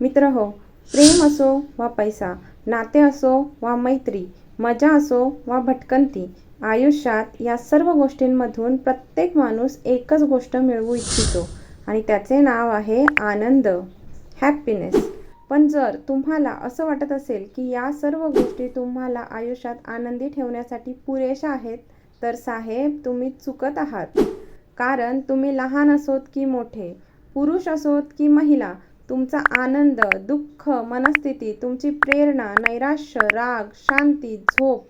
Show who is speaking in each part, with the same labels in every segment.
Speaker 1: मित्र हो प्रेम असो वा पैसा नाते असो वा मैत्री मजा असो वा भटकंती आयुष्यात या सर्व गोष्टींमधून प्रत्येक माणूस एकच गोष्ट मिळवू इच्छितो आणि त्याचे नाव आहे आनंद हॅपीनेस पण जर तुम्हाला असं वाटत असेल की या सर्व गोष्टी तुम्हाला आयुष्यात आनंदी ठेवण्यासाठी पुरेशा आहेत तर साहेब तुम्ही चुकत आहात. कारण तुम्ही लहान असोत की मोठे पुरुष असोत की महिला तुमचा आनंद दुःख मनस्थिती तुमची प्रेरणा नैराश्य राग शांती झोप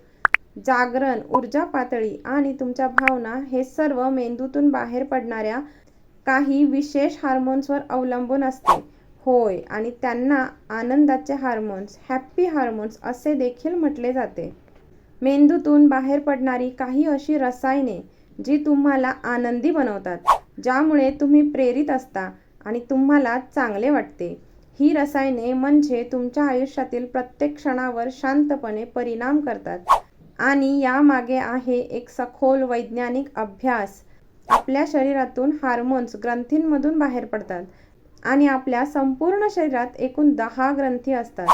Speaker 1: जागरण ऊर्जा पातळी आणि तुमच्या भावना हे सर्व मेंदूतून बाहेर पडणाऱ्या काही विशेष हार्मोन्सवर अवलंबून असते. होय आणि त्यांना आनंदाचे हार्मोन्स हॅप्पी हार्मोन्स असे देखील म्हटले जाते. मेंदूतून बाहेर पडणारी काही अशी रसायने जी तुम्हाला आनंदी बनवतात ज्यामुळे तुम्ही प्रेरित असता. आणि तुम्हाला चांगले वाटते. ही रसायने म्हणजे तुमच्या आयुष्यातील प्रत्येक क्षणावर शांतपणे परिणाम करतात. आणि यामागे आहे एक सखोल वैज्ञानिक अभ्यास. आपल्या शरीरातून हार्मोन्स ग्रंथींमधून बाहेर पडतात आणि आपल्या संपूर्ण शरीरात एकूण दहा ग्रंथी असतात.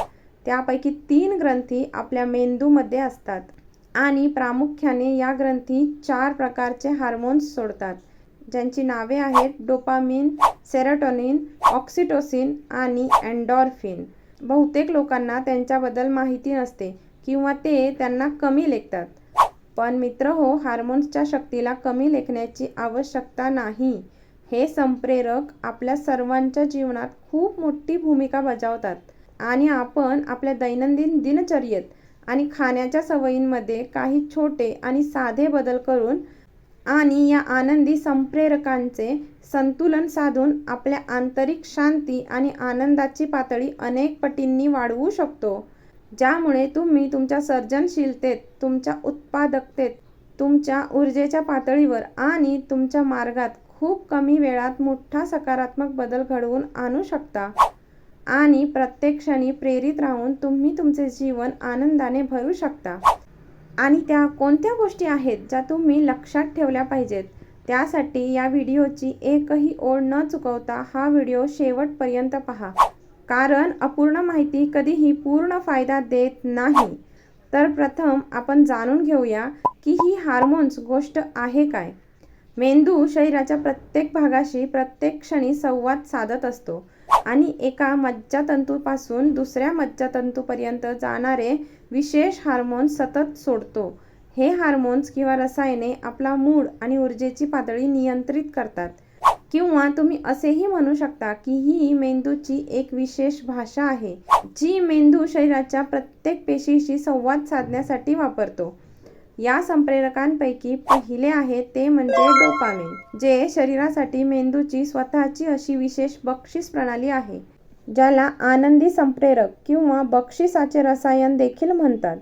Speaker 1: त्यापैकी तीन ग्रंथी आपल्या मेंदूमध्ये असतात आणि प्रामुख्याने या ग्रंथी चार प्रकारचे हार्मोन्स सोडतात. ज्यांची नावे आहेत डोपामिन सेरोटोनिन ऑक्सिटोसिन आणि अँडॉर्फिन बहुतेक लोकांना त्यांच्याबद्दल माहिती नसते किंवा ते त्यांना कमी लेखतात. पण मित्र हो हार्मोन्सच्या शक्तीला कमी लेखण्याची आवश्यकता नाही. हे संप्रेरक आपल्या सर्वांच्या जीवनात खूप मोठी भूमिका बजावतात आणि आपण आपल्या दैनंदिन दिनचर्येत आणि खाण्याच्या सवयींमध्ये काही छोटे आणि साधे बदल करून आणि या आनंदी संप्रेरकांचे संतुलन साधून आपल्या आंतरिक शांती आणि आनंदाची पातळी अनेक पटींनी वाढवू शकतो. ज्यामुळे तुम्ही तुमच्या सर्जनशीलतेत तुमच्या उत्पादकतेत तुमच्या ऊर्जेच्या पातळीवर आणि तुमच्या मार्गात खूप कमी वेळात मोठा सकारात्मक बदल घडवून आणू शकता. आणि प्रत्येक क्षणी प्रेरित राहून तुम्ही तुमचे जीवन आनंदाने भरू शकता. आणि त्या कोणत्या गोष्टी आहेत ज्या तुम्ही लक्षात ठेवल्या पाहिजेत? त्यासाठी या व्हिडिओची एकही ओळ न चुकवता हा व्हिडिओ शेवटपर्यंत पहा. कारण अपूर्ण माहिती कधीही पूर्ण फायदा देत नाही. तर प्रथम आपण जाणून घेऊया की ही हार्मोन्स गोष्ट आहे काय. मेंदू शरीराच्या प्रत्येक भागाशी प्रत्येक क्षणी संवाद साधत असतो आणि एका मज्जातंतूपासून दुसऱ्या मज्जातंतूपर्यंत जाणारे विशेष हार्मोन्स सतत सोडतो. हे हार्मोन्स किंवा रसायने आपला मूड आणि ऊर्जेची पातळी नियंत्रित करतात. किंवा तुम्ही असेही म्हणू शकता की ही मेंदूची एक विशेष भाषा आहे जी मेंदू शरीराच्या प्रत्येक पेशीशी संवाद साधण्यासाठी वापरतो. या संप्रेरकांपैकी पहिले आहे ते म्हणजे डोपामिन जे शरीरासाठी मेंदूची स्वतःची अशी विशेष बक्षीस प्रणाली आहे. ज्याला आनंदी संप्रेरक किंवा बक्षिसाचे रसायन देखील म्हणतात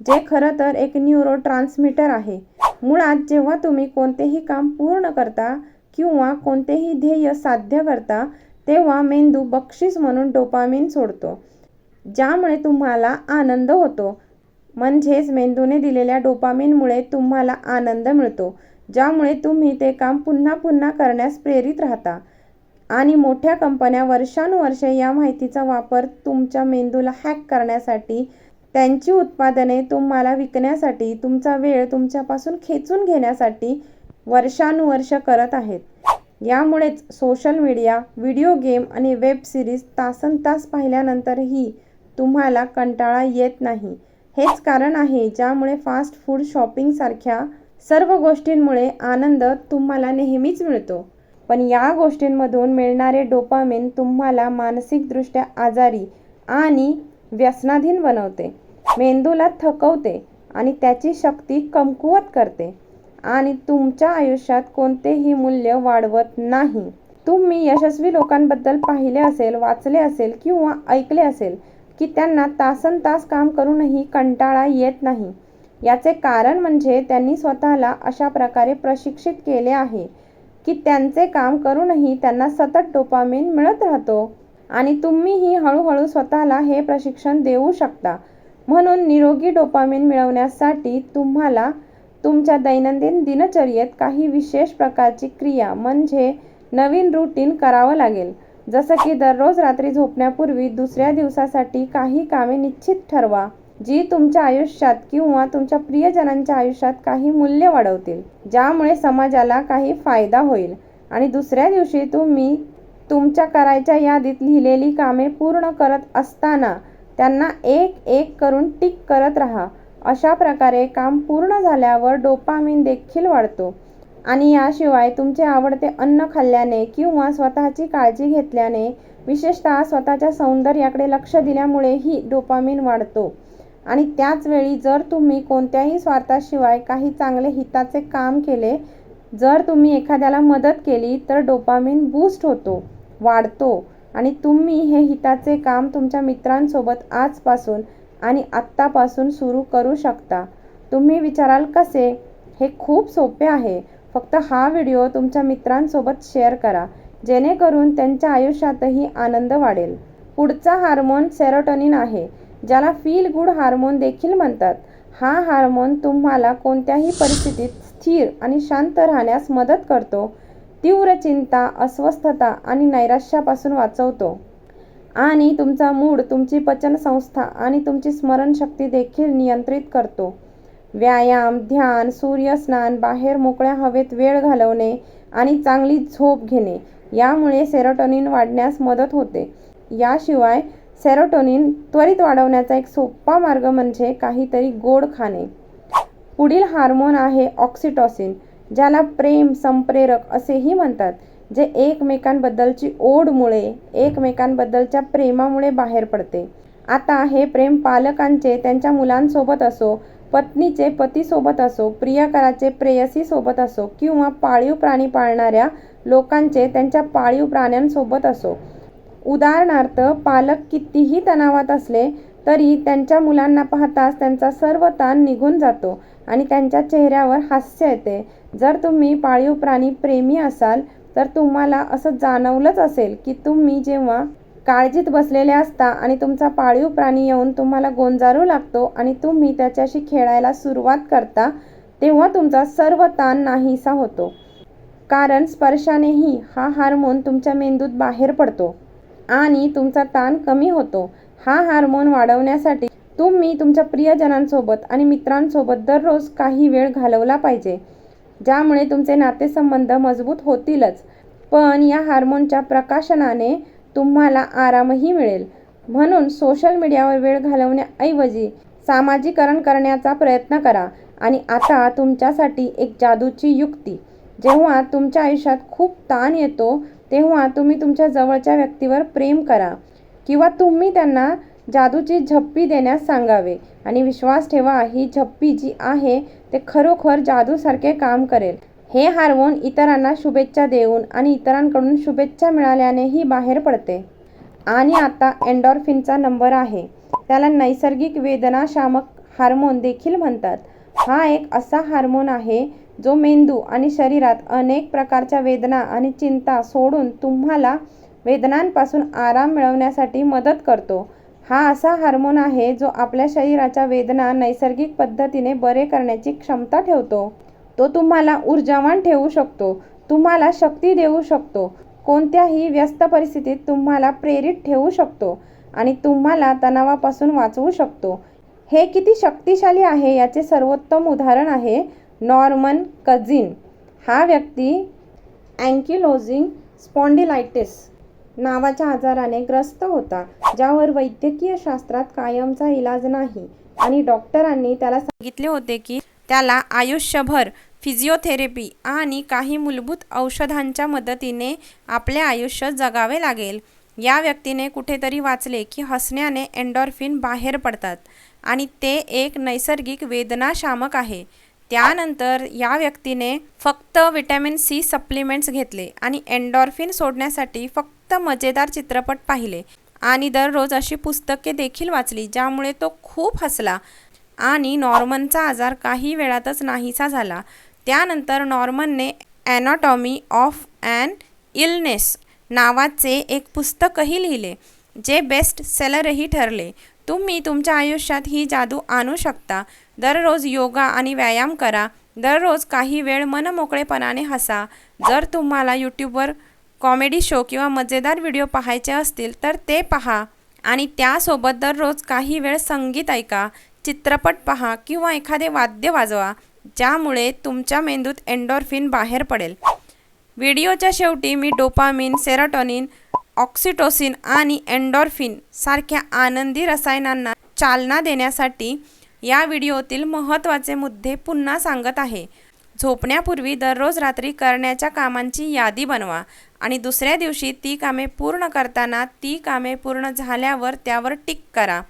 Speaker 1: जे खरं तर एक न्यूरो ट्रान्समीटर आहे. मुळात जेव्हा तुम्ही कोणतेही काम पूर्ण करता किंवा कोणतेही ध्येय साध्य करता तेव्हा मेंदू बक्षीस म्हणून डोपामिन सोडतो ज्यामुळे तुम्हाला आनंद होतो. म्हणजेच मेंदूने दिलेल्या डोपामिनमुळे तुम्हाला आनंद मिळतो ज्यामुळे तुम्ही ते काम पुन्हा पुन्हा करण्यास प्रेरित राहता. आणि मोठ्या कंपन्या वर्षानुवर्षे या माहितीचा वापर तुमच्या मेंदूला हॅक करण्यासाठी त्यांची उत्पादने तुम्हाला विकण्यासाठी तुमचा वेळ तुमच्यापासून खेचून घेण्यासाठी वर्षानुवर्ष करत आहेत. यामुळेच सोशल मीडिया व्हिडिओ गेम आणि वेब सिरीज तासनतास पाहिल्यानंतरही तुम्हाला कंटाळा येत नाही. हेच कारण आहे ज्यामुळे फास्ट फूड शॉपिंगसारख्या सर्व गोष्टींमुळे आनंद तुम्हाला नेहमीच मिळतो. पण या गोष्टींमधून मिळणारे डोपामिन तुम्हाला मानसिकदृष्ट्या आजारी आणि व्यसनाधीन बनवते. मेंदूला थकवते आणि त्याची शक्ती कमकुवत करते आणि तुमच्या आयुष्यात कोणतेही मूल्य वाढवत नाही. तुम्ही यशस्वी लोकांबद्दल पाहिले असेल वाचले असेल किंवा ऐकले असेल की त्यांना तासन तास काम करूनही कंटाळा येत नाही. याचे कारण म्हणजे त्यांनी स्वतःला अशा प्रकारे प्रशिक्षित केले आहे. की त्यांचे काम करूनही त्यांना सतत डोपामिन मिळत राहतो. आणि तुम्हीही हळूहळू स्वतःला हे प्रशिक्षण देऊ शकता. म्हणून निरोगी डोपामिन मिळवण्यासाठी तुम्हाला तुमच्या दैनंदिन दिनचर्येत काही विशेष प्रकारची क्रिया म्हणजे नवीन रुटीन करावं लागेल. जसं की दररोज रात्री झोपण्यापूर्वी दुसऱ्या दिवसासाठी काही कामे निश्चित ठरवा. जी तुमच्या आयुष्यात किंवा तुमच्या प्रियजनांच्या आयुष्यात काही मूल्य वाढवतील ज्यामुळे समाजाला काही फायदा होईल. आणि दुसऱ्या दिवशी तुम्ही तुमच्या करायच्या यादीत लिहिलेली कामे पूर्ण करत असताना त्यांना एक एक करून टिक करत राहा. अशा प्रकारे काम पूर्ण झाल्यावर डोपामिन देखील वाढतो. आणि याशिवाय तुमचे आवडते अन्न खाल्ल्याने किंवा स्वतःची काळजी घेतल्याने विशेषतः स्वतःच्या सौंदर्याकडे लक्ष दिल्यामुळेही डोपामिन वाढतो. आणि त्याच वेळी जर तुम्ही कोणत्याही स्वार्थाशिवाय काही चांगले हिताचे काम केले जर तुम्ही एखाद्याला मदत केली तर डोपामिन बूस्ट होतो वाढतो. आणि तुम्ही हे हिताचे काम तुमच्या मित्रांसोबत आजपासून आणि आत्तापासून सुरू करू शकता. तुम्ही विचाराल कसे? हे खूप सोपे आहे. फक्त हा व्हिडिओ तुमच्या मित्रांसोबत शेअर करा जेणेकरून त्यांच्या आयुष्यातही आनंद वाढेल. पुढचा हार्मोन सेरोटोनिन आहे. ज्याला फील गुड हार्मोन देखील म्हणतात. हा हार्मोन तुम्हाला कोणत्याही परिस्थितीत स्थिर आणि शांत राहण्यास मदत करतो. तीव्र चिंता अस्वस्थता आणि नैराश्यापासून वाचवतो. आणि तुमचा मूड तुमची पचनसंस्था आणि तुमची स्मरणशक्ती देखील नियंत्रित करतो. व्यायाम ध्यान सूर्यस्नान बाहेर मोकळ्या हवेत वेळ घालवणे आणि चांगली झोप घेणे यामुळे सेरोटोनिन वाढण्यास मदत होते. याशिवाय सेरोटोनिन त्वरित वाढवण्याचा एक सोपा मार्ग म्हणजे काहीतरी गोड खाणे. पुढील हार्मोन आहे ऑक्सिटॉसिन ज्याला प्रेम संप्रेरक असेही म्हणतात जे एकमेकांबद्दलची ओढमुळे एकमेकांबद्दलच्या प्रेमामुळे बाहेर पडते. आता हे प्रेम पालकांचे त्यांच्या मुलांसोबत असो पत्नीचे पतीसोबत असो प्रियकराचे प्रेयसीसोबत असो किंवा पाळीव प्राणी पाळणाऱ्या लोकांचे त्यांच्या पाळीव प्राण्यांसोबत असो उदाहरणार्थ पालक कितीही तणावात असले तरी त्यांच्या मुलांना पाहताच त्यांचा सर्व ताण निघून जातो आणि त्यांच्या चेहऱ्यावर हास्य येते. जर तुम्ही पाळीव प्राणी प्रेमी असाल तर तुम्हाला असं जाणवलंच असेल की तुम्ही जेव्हा काळजीत बसलेले असता आणि तुमचा पाळीव प्राणी येऊन तुम्हाला गोंजारू लागतो आणि तुम्ही त्याच्याशी खेळायला सुरुवात करता तेव्हा तुमचा सर्व ताण नाहीसा होतो. कारण स्पर्शानेही हा हार्मोन तुमच्या मेंदूत बाहेर पडतो. आणि तुमचा ताण कमी होतो. हा हार्मोन वाढवण्यासाठी तुम्ही तुमच्या प्रियजनांसोबत आणि मित्रांसोबत दररोज काही वेळ घालवला पाहिजे ज्यामुळे तुमचे नातेसंबंध मजबूत होतीलच. पण या हार्मोनच्या प्रकाशनाने तुम्हाला आरामही मिळेल. म्हणून सोशल मीडियावर वेळ घालवण्याऐवजी सामाजिकरण करण्याचा प्रयत्न करा आणि आता तुमच्यासाठी एक जादूची युक्ती. जेव्हा तुमच्या आयुष्यात खूप ताण येतो तेव्हा तुम्ही तुमच्या जवळच्या व्यक्तीवर प्रेम करा किंवा तुम्ही त्यांना जादूची झप्पी देण्यास सांगावे. आणि विश्वास ठेवा ही झप्पी जी आहे ते खरोखर जादूसारखे काम करेल. हे हार्मोन इतरांना शुभेच्छा देऊन आणि इतरांकडून शुभेच्छा मिळाल्यानेही बाहेर पडते. आणि आता एन्डॉर्फिनचा नंबर आहे. त्याला नैसर्गिक वेदनाशामक हार्मोन देखील म्हणतात. हा एक असा हार्मोन आहे जो मेंदू आणि शरीरात अनेक प्रकारच्या वेदना आणि चिंता सोडून तुम्हाला वेदनांपासून आराम मिळवण्यासाठी मदत करतो. हा असा हार्मोन आहे जो आपल्या शरीराच्या वेदना नैसर्गिक पद्धतीने बरे करण्याची क्षमता ठेवतो. तो तुम्हाला ऊर्जावान ठेवू शकतो तुम्हाला शक्ती देऊ शकतो. कोणत्याही व्यस्त परिस्थितीत तुम्हाला प्रेरित ठेवू शकतो आणि तुम्हाला तणावापासून वाचवू शकतो. हे किती शक्तिशाली आहे याचे सर्वोत्तम उदाहरण आहे. Norman Cousins. हा व्यक्ती अँकिलोजिंग स्पॉन्डिलायटिस नावाच्या आजाराने ग्रस्त होता ज्यावर वैद्यकीय शास्त्रात कायमचा इलाज नाही. आणि डॉक्टरांनी त्याला सांगितले होते की त्याला आयुष्यभर फिजिओथेरपी आणि काही मूलभूत औषधांच्या मदतीने आपले आयुष्य जगावे लागेल. या व्यक्तीने कुठेतरी वाचले की हसण्याने एन्डॉर्फिन बाहेर पडतात आणि ते एक नैसर्गिक वेदनाशामक आहे. त्यानंतर या व्यक्तीने फक्त विटॅमिन सी सप्लिमेंट्स घेतले आणि एन्डॉर्फिन सोडण्यासाठी फक्त मजेदार चित्रपट पाहिले. आणि दररोज अशी पुस्तके देखील वाचली ज्यामुळे तो खूप हसला. आणि नॉर्मनचा आजार काही वेळातच नाहीसा झाला. त्यानंतर नॉर्मनने ॲनॉटॉमी ऑफ ॲन इलनेस नावाचे एक पुस्तकही लिहिले जे बेस्ट सेलरही ठरले. तुम्ही तुमच्या आयुष्यात ही जादू आणू शकता. दररोज योगा आणि व्यायाम करा. दररोज काही वेळ मनमोकळेपणाने हसा. जर तुम्हाला यूट्यूबवर कॉमेडी शो किंवा मजेदार व्हिडिओ पाहायचे असतील तर ते पहा. आणि त्यासोबत दररोज काही वेळ संगीत ऐका चित्रपट पहा किंवा एखादे वाद्य वाजवा ज्यामुळे तुमच्या मेंदूत एन्डॉर्फिन बाहेर पडेल. व्हिडिओच्या शेवटी मी डोपामिन सेरोटॉनिन ऑक्सिटोसिन आणि एन्डॉर्फिन सारख्या आनंदी रसायनांना चालना देण्यासाठी या व्हिडिओतील महत्त्वाचे मुद्दे पुन्हा सांगत आहे. झोपण्यापूर्वी दररोज रात्री करण्याच्या कामांची यादी बनवा आणि दुसऱ्या दिवशी ती कामे पूर्ण करताना ती कामे पूर्ण झाल्यावर त्यावर टिक करा.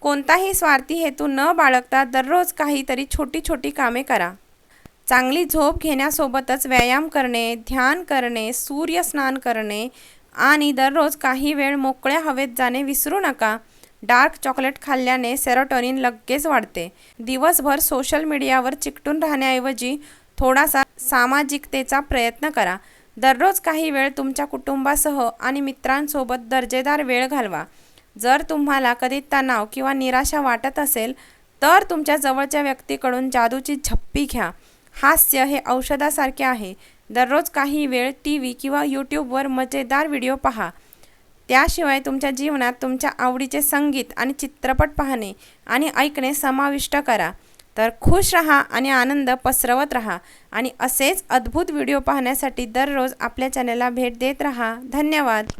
Speaker 1: कोणताही स्वार्थी हेतू न बाळगता दररोज काहीतरी छोटी छोटी कामे करा. चांगली झोप घेण्यासोबतच व्यायाम करणे ध्यान करणे सूर्यस्नान करणे आणि दररोज काही वेळ मोकळ्या हवेत जाणे विसरू नका. डार्क चॉकलेट खाल्ल्याने सेरोटोनिन लगेच वाढते. दिवसभर सोशल मीडियावर चिकटून राहण्याऐवजी थोडासा सामाजिकतेचा प्रयत्न करा. दररोज काही वेळ तुमच्या कुटुंबासह आणि मित्रांसोबत दर्जेदार वेळ घालवा. जर तुम्हाला कधी तणाव किंवा निराशा वाटत असेल तर तुमच्या जवळच्या व्यक्तीकडून जादूची झप्पी घ्या. हास्य हे औषधासारखे आहे. दररोज काही वेळ टी व्ही किंवा यूट्यूबवर मजेदार व्हिडिओ पहा. त्याशिवाय तुमच्या जीवनात तुमच्या आवडीचे संगीत आणि चित्रपट पाहणे आणि ऐकणे समाविष्ट करा. तर खुश रहा आणि आनंद पसरवत रहा आणि असेच अद्भुत व्हिडिओ पाहण्यासाठी दररोज आपल्या चॅनलला भेट देत रहा. धन्यवाद.